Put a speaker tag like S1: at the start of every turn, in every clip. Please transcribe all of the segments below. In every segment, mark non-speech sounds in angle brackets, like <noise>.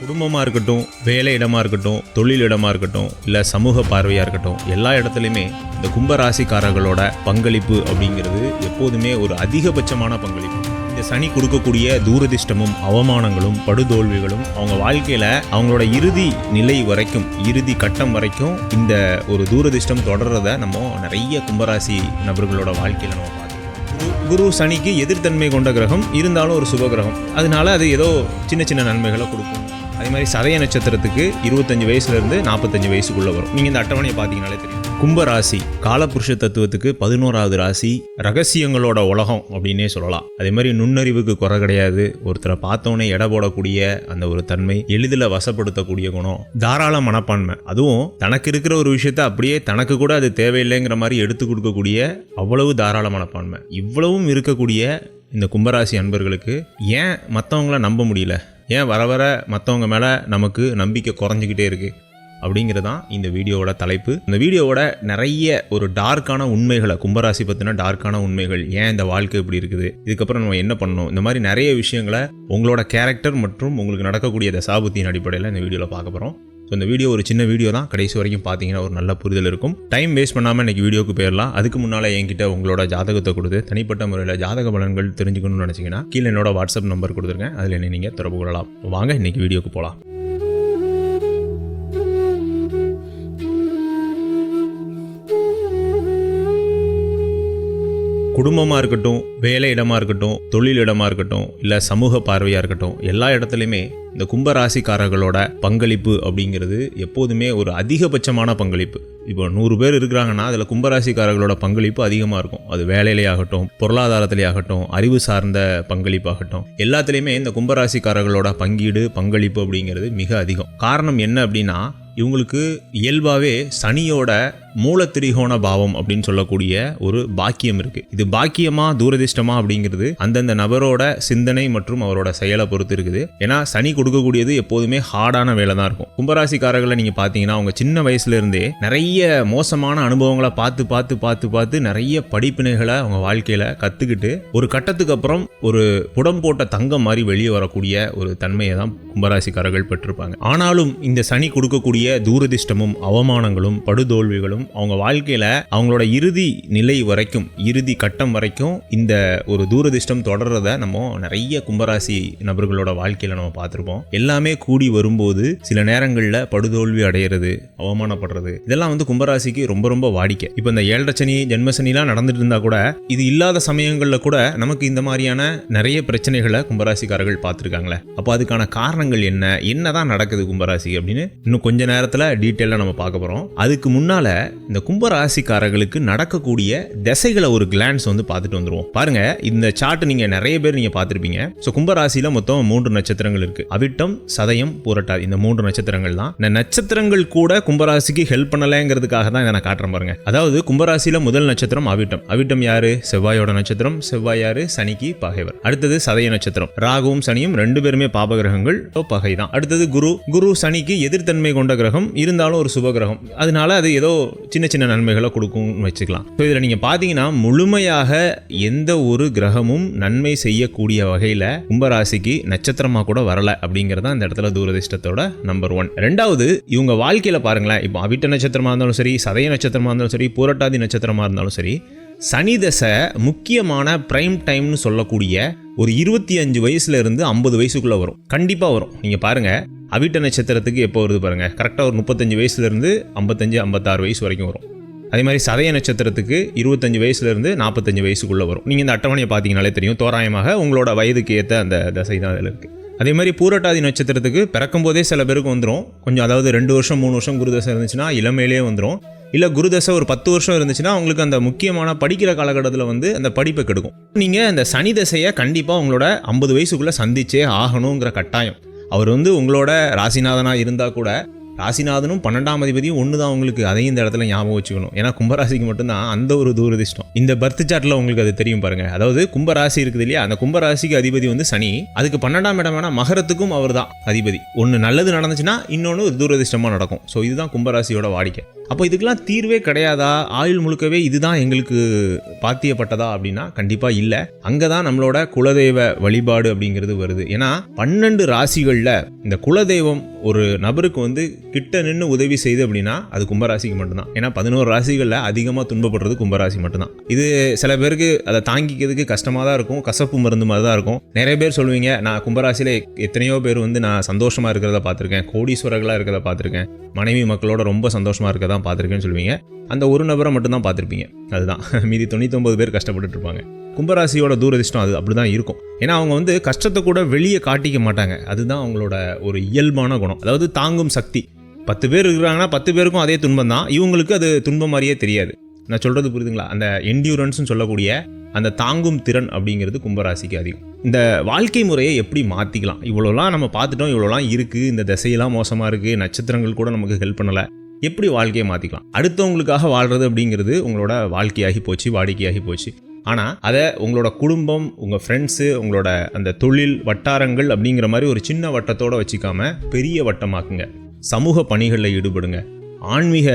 S1: குடும்பமாக இருக்கட்டும் வேலை இடமாக இருக்கட்டும் தொழில் இடமாக இருக்கட்டும் இல்லை சமூக பார்வையாக இருக்கட்டும் எல்லா இடத்துலையுமே இந்த கும்பராசிக்காரர்களோட பங்களிப்பு அப்படிங்கிறது எப்போதுமே ஒரு அதிகபட்சமான பங்களிப்பு. இந்த சனி கொடுக்கக்கூடிய தூரதிஷ்டமும் அவமானங்களும் படுதோல்விகளும் அவங்க வாழ்க்கையில அவங்களோட இறுதி நிலை வரைக்கும் இறுதி கட்டம் வரைக்கும் இந்த ஒரு தூரதிர்ஷ்டம் தொடர்றத நம்ம நிறைய கும்பராசி நபர்களோட வாழ்க்கையில நம்ம பார்த்துருக்கோம். குரு- குரு சனிக்கு எதிர்த்தன்மை கொண்ட கிரகம் இருந்தாலும் ஒரு சுப கிரகம். அதனால அது ஏதோ சின்ன சின்ன நன்மைகளை கொடுக்கும். அதே மாதிரி சதய நட்சத்திரத்துக்கு இருபத்தஞ்சு வயசுலேருந்து நாற்பத்தஞ்சு வயசுக்குள்ளே வரும். நீங்கள் இந்த அட்டவணையை பார்த்தீங்கனாலே தெரியும். கும்பராசி காலபுருஷ தத்துவத்துக்கு பதினோராவது ராசி ரகசியங்களோட உலகம் அப்படின்னே சொல்லலாம். அதே மாதிரி நுண்ணறிவுக்கு குறை கிடையாது. ஒருத்தரை பார்த்தோன்னே எடை போடக்கூடிய அந்த ஒரு தன்மை எளிதில் வசப்படுத்தக்கூடிய குணம் தாராள மனப்பான்மை. அதுவும் தனக்கு இருக்கிற ஒரு விஷயத்த அப்படியே தனக்கு கூட அது தேவையில்லைங்கிற மாதிரி எடுத்து கொடுக்கக்கூடிய அவ்வளவு தாராள மனப்பான்மை. இவ்வளவும் இருக்கக்கூடிய இந்த கும்பராசி அன்பர்களுக்கு ஏன் மற்றவங்கள நம்ப முடியல? ஏன் வர வர மற்றவங்க மேலே நமக்கு நம்பிக்கை குறைஞ்சிக்கிட்டே இருக்குது அப்படிங்கிறது தான் இந்த வீடியோவோட தலைப்பு. இந்த வீடியோவோட நிறைய ஒரு டார்க்கான உண்மைகளை கும்பராசி பற்றின டார்க்கான உண்மைகள் ஏன் இந்த வாழ்க்கை இப்படி இருக்குது? இதுக்கப்புறம் நம்ம என்ன பண்ணணும்? இந்த மாதிரி நிறைய விஷயங்களை உங்களோட கேரக்டர் மற்றும் உங்களுக்கு நடக்கக்கூடிய தசாபுத்தியின் அடிப்படையில் இந்த வீடியோவில் பார்க்க போகிறோம் ஸோ இந்த வீடியோ ஒரு சின்ன வீடியோ தான். கடைசி வரைக்கும் பார்த்தீங்கன்னா ஒரு நல்ல புரிதல் இருக்கும். டைம் வேஸ்ட் பண்ணாமல் இன்றைக்கி வீடியோக்கு போயிடலாம் அதுக்கு முன்னால் என்கிட்ட உங்களோட ஜாதகத்தை கொடுத்து தனிப்பட்ட முறையில் ஜாதக பலன்கள் தெரிஞ்சுக்கணும்னு நினச்சிங்கன்னா கீழே என்னோட வாட்ஸ்அப் நம்பர் கொடுத்துருக்கேன். அதில் என்ன நீங்கள் தொடர்பு கொள்ளலாம். வாங்க இன்றைக்கி வீடியோக்கு போகலாம் குடும்பமாக இருக்கட்டும் வேலை இடமா இருக்கட்டும் தொழில் இடமா இருக்கட்டும் இல்லை சமூக பார்வையாக இருக்கட்டும் எல்லா இடத்துலையுமே இந்த கும்பராசிக்காரர்களோட பங்களிப்பு அப்படிங்கிறது எப்போதுமே ஒரு அதிகபட்சமான பங்களிப்பு. இப்போ நூறு பேர் இருக்கிறாங்கன்னா அதில் கும்பராசிக்காரர்களோட பங்களிப்பு அதிகமாக இருக்கும். அது வேலையிலே ஆகட்டும் பொருளாதாரத்திலே ஆகட்டும் அறிவு சார்ந்த பங்களிப்பாகட்டும். எல்லாத்துலேயுமே இந்த கும்பராசிக்காரர்களோட பங்கீடு பங்களிப்பு அப்படிங்கிறது மிக அதிகம். காரணம் என்ன அப்படின்னா இவங்களுக்கு இயல்பாகவே சனியோட மூலத்திரிகோண பாவம் அப்படின்னு சொல்லக்கூடிய ஒரு பாக்கியம் இருக்கு. இது பாக்கியமா தூரதிஷ்டமா அப்படிங்கிறது அந்தந்த நபரோட சிந்தனை மற்றும் அவரோட செயலை பொறுத்து இருக்குது. ஏன்னா சனி கொடுக்கக்கூடியது எப்போதுமே ஹார்டான வேலை தான் இருக்கும். கும்பராசிக்காரர்களை நீங்க பார்த்தீங்கன்னா அவங்க சின்ன வயசுல இருந்தே நிறைய மோசமான அனுபவங்களை பார்த்து பார்த்து பார்த்து பார்த்து நிறைய படிப்பினைகளை அவங்க வாழ்க்கையில கத்துக்கிட்டு ஒரு கட்டத்துக்கு அப்புறம் ஒரு புடம் போட்ட தங்கம் மாதிரி வெளியே வரக்கூடிய ஒரு தன்மையை தான் கும்பராசிக்காரர்கள் பெற்றிருப்பாங்க. ஆனாலும் இந்த சனி கொடுக்கக்கூடிய தூரதிர்ஷ்டமும் அவமானங்களும் படுதோல்விகளும் அவங்க வாழ்க்கையில் அவங்களோட இறுதி நிலை வரைக்கும் இறுதி கட்டம் வரைக்கும் இந்த ஒரு தூரதிர்ஷ்டம் தொடர்றத நம்ம நிறைய கும்பராசி நபர்களோட வாழ்க்கையில் நம்ம பார்த்துருப்போம். எல்லாமே கூடி வரும்போது சில நேரங்களில் படுதோல்வி அடையிறது அவமானப்படுறது இதெல்லாம் வந்து கும்பராசிக்கு ரொம்ப ரொம்ப வாடிக்கை. இப்போ இந்த ஏழரை சனி ஜென்மசனிலாம் நடந்துட்டு இருந்தால் கூட இது இல்லாத சமயங்களில் கூட நமக்கு இந்த மாதிரியான நிறைய பிரச்சனைகளை கும்பராசிக்காரர்கள் பார்த்துருக்காங்களே. அப்போ அதுக்கான காரணங்கள் என்ன? என்னதான் நடக்குது கும்பராசி அப்படின்னு இன்னும் கொஞ்ச நேரத்தில் டீட்டெயிலாக நம்ம பார்க்க போகிறோம் அதுக்கு முன்னால் இந்த கும்பராசிக்காரர்களுக்கு நடக்கக்கூடிய திசைகளை ஒரு கிளான்ஸ் வந்து பார்த்துட்டு வந்துருவோம். பாருங்க இந்த சார்ட் நீங்க நிறைய பேர் நீங்க பார்த்துருப்பீங்க. ஸோ கும்பராசியில மொத்தம் மூன்று நட்சத்திரங்கள் இருக்கு. அவிட்டம் சதயம் பூரட்டாதி இந்த மூன்று நட்சத்திரங்கள் தான். இந்த நட்சத்திரங்கள் கூட கும்பராசிக்கு ஹெல்ப் பண்ணலைங்கிறதுக்காக தான் இதை நான் காட்டுறேன் பாருங்க. அதாவது கும்பராசியில முதல் நட்சத்திரம் அவிட்டம். அவிட்டம் யாரு? செவ்வாயோட நட்சத்திரம். செவ்வாய் யாரு? சனிக்கு பகைவர். அடுத்தது சதய நட்சத்திரம். ராகுவும் சனியும் ரெண்டு பேருமே பாபகிரகங்கள். so பகை தான். அடுத்தது குரு. குரு சனிக்கு எதிர்த்தன்மை கொண்ட கிரகம். இருந்தாலும் ஒரு சுப கிரகம். அதனால அது ஏதோ சின்ன சின்ன நன்மைகளை கொடுக்கும்னு வச்சுக்கலாம். ஸோ இதில் நீங்கள் பார்த்தீங்கன்னா முழுமையாக எந்த ஒரு கிரகமும் நன்மை செய்யக்கூடிய வகையில் கும்பராசிக்கு நட்சத்திரமாக கூட வரலை அப்படிங்கிறது தான் இந்த இடத்துல தூரதிர்ஷ்டத்தோட நம்பர் ஒன் ரெண்டாவது இவங்க வாழ்க்கையில் பாருங்களேன் இப்போ அவிட்ட நட்சத்திரமாக இருந்தாலும் சரி சதய நட்சத்திரமாக இருந்தாலும் சரி பூரட்டாதி நட்சத்திரமாக இருந்தாலும் சரி சனி தசை முக்கியமான பிரைம் டைம்னு சொல்லக்கூடிய ஒரு இருபத்தி அஞ்சு வயசுல இருந்து ஐம்பது வயசுக்குள்ள வரும். கண்டிப்பாக வரும். நீங்கள் பாருங்கள் அவிட்ட நட்சத்திரத்துக்கு எப்போ வருது பாருங்க. கரெக்டாக ஒரு முப்பத்தஞ்சு வயசுலேருந்து ஐம்பத்தஞ்சு ஐம்பத்தாறு வயசு வரைக்கும் வரும். அதே மாதிரி சதய நட்சத்திரத்துக்கு இருபத்தஞ்சு வயசுலேருந்து நாற்பத்தஞ்சு வயசுக்குள்ளே வரும். நீங்கள் இந்த அட்டவணையை பார்த்தீங்கனாலே தெரியும். தோராயமாக உங்களோட வயதுக்கு ஏற்ற அந்த தசை தான் அதில் இருக்குது அதே மாதிரி பூரட்டாதி நட்சத்திரத்துக்கு பிறக்கும் போதே சில பேருக்கு வந்துடும் கொஞ்சம் அதாவது ரெண்டு வருஷம் மூணு வருஷம் குருதசை இருந்துச்சுன்னா இளமையிலே வந்துடும் இல்லை குருதசை ஒரு பத்து வருஷம் இருந்துச்சுன்னா உங்களுக்கு அந்த முக்கியமான படிக்கிற காலகட்டத்தில் வந்து அந்த படிப்பை கெடுக்கும். நீங்கள் அந்த சனி தசையை கண்டிப்பாக உங்களோட ஐம்பது வயசுக்குள்ளே சந்திச்சே ஆகணுங்கிற கட்டாயம். அவர் வந்து உங்களோட ராசிநாதனாக இருந்தால் கூட ராசிநாதனும் பன்னெண்டாம் அதிபதியும் ஒன்று தான் உங்களுக்கு அதையும் இந்த இடத்துல ஞாபகம் வச்சுக்கணும். ஏன்னா கும்பராசிக்கு மட்டும்தான் அந்த ஒரு தூரதிஷ்டம் இந்த பர்த் சார்ட்டில் உங்களுக்கு அது தெரியும் பாருங்க. அதாவது கும்பராசி இருக்குது இல்லையா? அந்த கும்பராசிக்கு அதிபதி வந்து சனி. அதுக்கு பன்னெண்டாம் இடம் வேணா மகரத்துக்கும் அவர் தான் அதிபதி. ஒன்று நல்லது நடந்துச்சுன்னா இன்னொன்று தூரதிஷ்டமாக நடக்கும். ஸோ இதுதான் கும்பராசியோட வாடிக்கை. அப்போ இதுக்கெல்லாம் தீர்வே கிடையாதா? ஆயுள் முழுக்கவே இதுதான் எங்களுக்கு பாத்தியப்பட்டதா அப்படின்னா கண்டிப்பாக இல்லை. அங்கே தான் நம்மளோட குலதெய்வ வழிபாடு அப்படிங்கிறது வருது. ஏன்னா பன்னெண்டு ராசிகளில் இந்த குலதெய்வம் ஒரு நபருக்கு வந்து கிட்ட நின்று உதவி செய்யுது அப்படின்னா அது கும்பராசிக்கு மட்டும்தான். ஏன்னா பதினோரு ராசிகளில் அதிகமாக துன்பப்படுறது கும்பராசி மட்டும்தான். இது சில பேருக்கு அதை தாங்கிக்கிறதுக்கு கஷ்டமாக தான் இருக்கும். கசப்பு மருந்து மாதிரி தான் இருக்கும். நிறைய பேர் சொல்லுவீங்க நான் கும்பராசியில் எத்தனையோ பேர் வந்து நான் சந்தோஷமாக இருக்கிறத பார்த்துருக்கேன். கோடீஸ்வரர்களாக இருக்கிறத பார்த்துருக்கேன். மனைவி மக்களோட ரொம்ப சந்தோஷமாக இருக்கிறதா தான் பார்த்துருக்கேன்னு சொல்லுவீங்க. அந்த ஒரு நபரை மட்டும்தான் பார்த்துருப்பீங்க. அதுதான். <laughs> மீதி தொண்ணூத்தொம்பது பேர் கஷ்டப்பட்டுட்டு இருப்பாங்க. கும்பராசியோட தூரதிஷ்டம் அது அப்படி தான் இருக்கும். ஏன்னா அவங்க வந்து கஷ்டத்தை கூட வெளியே காட்டிக்க மாட்டாங்க. அதுதான் அவங்களோட ஒரு இயல்பான குணம். அதாவது தாங்கும் சக்தி. பத்து பேர் இருக்கிறாங்கன்னா பத்து பேருக்கும் அதே துன்பம் தான் இவங்களுக்கு அது துன்பம் மாதிரியே தெரியாது. நான் சொல்கிறது புரியுதுங்களா? அந்த என்டியூரன்ஸ்னு சொல்லக்கூடிய அந்த தாங்கும் திறன் அப்படிங்கிறது கும்பராசிக்கு அதிகம். இந்த வாழ்க்கை முறையை எப்படி மாற்றிக்கலாம் இவ்வளோலாம் நம்ம பார்த்துட்டோம் இவ்வளோலாம் இருக்குது இந்த திசையெல்லாம் மோசமாக இருக்குது நட்சத்திரங்கள் கூட நமக்கு ஹெல்ப் பண்ணலை. எப்படி வாழ்க்கையை மாற்றிக்கலாம் அடுத்தவங்களுக்காக வாழ்கிறது அப்படிங்கிறது உங்களோட வாழ்க்கையாகி போச்சு வாடிக்கையாகி போச்சு. ஆனால் அதை உங்களோட குடும்பம் உங்கள் ஃப்ரெண்ட்ஸு உங்களோட அந்த தொழில் வட்டாரங்கள் அப்படிங்கிற மாதிரி ஒரு சின்ன வட்டத்தோடு வச்சுக்காம பெரிய வட்டமாக்குங்க. சமூக பணிகளில் ஈடுபடுங்க. ஆன்மீக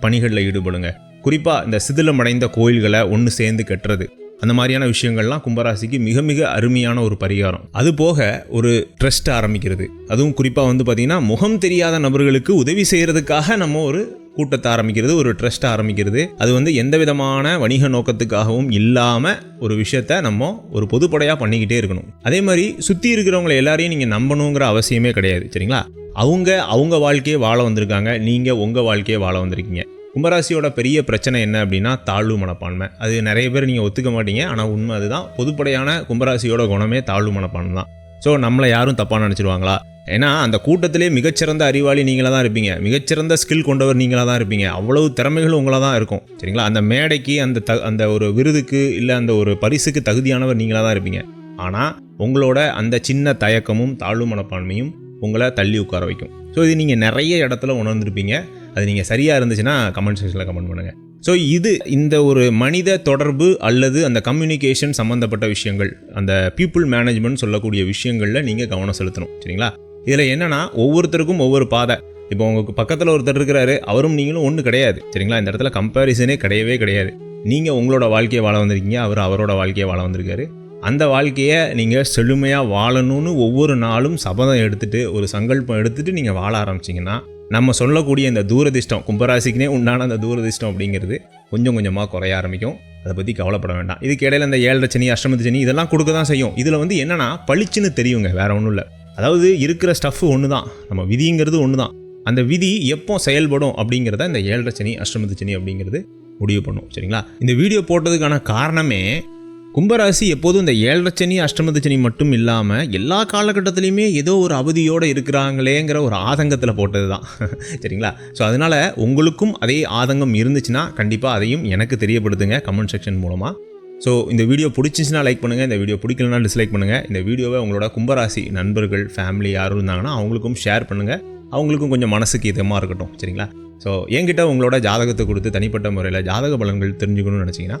S1: பணிகளில் ஈடுபடுங்க. குறிப்பாக இந்த சிதிலமடைந்த கோயில்களை ஒன்று சேர்ந்து கட்டுறது. அந்த மாதிரியான விஷயங்கள்லாம் கும்பராசிக்கு மிக மிக அருமையான ஒரு பரிகாரம். அது போக ஒரு ட்ரஸ்ட் ஆரம்பிக்கிறது. அதுவும் குறிப்பாக வந்து பார்த்திங்கன்னா முகம் தெரியாத நபர்களுக்கு உதவி செய்கிறதுக்காக நம்ம ஒரு கூட்டத்தை ஆரம்பிக்கிறது ஒரு ட்ரஸ்ட் ஆரம்பிக்கிறது. அது வந்து எந்த விதமான வணிக நோக்கத்துக்காகவும் இல்லாமல் ஒரு விஷயத்த நம்ம ஒரு பொதுப்படையாக பண்ணிக்கிட்டே இருக்கணும். அதே மாதிரி சுற்றி இருக்கிறவங்களை எல்லாரையும் நீங்கள் நம்பணுங்கிற அவசியமே கிடையாது சரிங்களா? அவங்க அவங்க வாழ்க்கையை வாழ வந்திருக்காங்க. நீங்கள் உங்கள் வாழ்க்கையை வாழ வந்திருக்கீங்க. கும்பராசியோட பெரிய பிரச்சனை என்ன அப்படின்னா தாழ்வு மனப்பான்மை. அது நிறைய பேர் நீங்கள் ஒத்துக்க மாட்டீங்க. ஆனால் உண்மை அதுதான். பொதுப்படையான கும்பராசியோட குணமே தாழ்வு மனப்பான்மை தான். ஸோ நம்மளை யாரும் தப்பாக நினச்சிடுவாங்களா ஏன்னா அந்த கூட்டத்திலே மிகச்சிறந்த அறிவாளி நீங்களாக தான் இருப்பீங்க. மிகச்சிறந்த ஸ்கில் கொண்டவர் நீங்களாக தான் இருப்பீங்க. அவ்வளவு திறமைகள் உங்களாக தான் இருக்கும். சரிங்களா? அந்த மேடைக்கு அந்த த அந்த ஒரு விருதுக்கு இல்லை அந்த ஒரு பரிசுக்கு தகுதியானவர் நீங்களாக தான் இருப்பீங்க. ஆனால் உங்களோட அந்த சின்ன தயக்கமும் தாழ்வு மனப்பான்மையும் உங்களை தள்ளி உட்கார வைக்கும். ஸோ இது நீங்கள் நிறைய இடத்துல உணர்ந்திருப்பீங்க. அது நீங்கள் சரியாக இருந்துச்சுன்னா கமெண்ட் செக்ஷனில் கமெண்ட் பண்ணுங்கள் ஸோ இது இந்த ஒரு மனித தொடர்பு அல்லது அந்த கம்யூனிகேஷன் சம்மந்தப்பட்ட விஷயங்கள் அந்த பீப்புள் மேனேஜ்மெண்ட் சொல்லக்கூடிய விஷயங்களில் நீங்கள் கவனம் செலுத்தணும். சரிங்களா? இதில் என்னென்னா ஒவ்வொருத்தருக்கும் ஒவ்வொரு பாதை. இப்போ உங்களுக்கு பக்கத்தில் ஒருத்தர் இருக்கிறாரு அவரும் நீங்களும் ஒன்று கிடையாது. சரிங்களா? இந்த இடத்துல கம்பேரிசனே கிடையவே கிடையாது. நீங்கள் உங்களோட வாழ்க்கையை வாழ வந்திருக்கீங்க அவர் அவரோட வாழ்க்கையை வாழ வந்திருக்காரு. அந்த வாழ்க்கையை நீங்கள் செழுமையாக வாழணும்னு ஒவ்வொரு நாளும் சபதம் எடுத்துகிட்டு ஒரு சங்கல்பம் எடுத்துகிட்டு நீங்கள் வாழ ஆரம்பிச்சிங்கன்னா நம்ம சொல்லக்கூடிய இந்த தூரதிஷ்டம் கும்பராசிக்குனே உண்டான அந்த தூரதிஷ்டம் அப்படிங்கிறது கொஞ்சம் கொஞ்சமாக குறைய ஆரம்பிக்கும். அதை பற்றி கவலைப்பட வேண்டாம். இதுக்கு இடையில இந்த ஏழரை சனி அஷ்டமத்து சனி இதெல்லாம் கொடுக்க தான் செய்யும். இதில் வந்து என்னென்னா பளிச்சுன்னு தெரியுங்க வேறு ஒன்றும் இல்லை. அதாவது இருக்கிற ஸ்டஃப் ஒன்று தான் நம்ம விதிங்கிறது ஒன்று தான் அந்த விதி எப்போ செயல்படும் அப்படிங்கிறத இந்த ஏழரை சனி அஷ்டமத்து சனி அப்படிங்கிறது முடிவு பண்ணும். சரிங்களா? இந்த வீடியோ போட்டதுக்கான காரணமே கும்பராசி எப்போதும் இந்த ஏழரை சனி அஷ்டமத்து சனி மட்டும் இல்லாமல் எல்லா காலகட்டத்திலையுமே ஏதோ ஒரு அவதியோடு இருக்கிறாங்களேங்கிற ஒரு ஆதங்கத்தில் போட்டது தான் <laughs> சரிங்களா? ஸோ அதனால் உங்களுக்கும் அதே ஆதங்கம் இருந்துச்சுன்னா கண்டிப்பாக அதையும் எனக்கு தெரியப்படுத்துங்க கமெண்ட் செக்ஷன் மூலமாக ஸோ இந்த வீடியோ பிடிச்சிச்சின்னா லைக் பண்ணுங்கள் இந்த வீடியோ பிடிக்கலனா டிஸ்லைக் பண்ணுங்கள் இந்த வீடியோவை உங்களோட கும்பராசி நண்பர்கள் ஃபேமிலி யாரும் இருந்தாங்கன்னா அவங்களுக்கும் ஷேர் பண்ணுங்கள் அவங்களுக்கும் கொஞ்சம் மனசுக்கு இதமாக இருக்கட்டும். சரிங்களா? ஸோ என்கிட்ட உங்களோட ஜாதகத்தை கொடுத்து தனிப்பட்ட முறையில் ஜாதக பலன்கள் தெரிஞ்சுக்கணும்னு நினச்சிங்கன்னா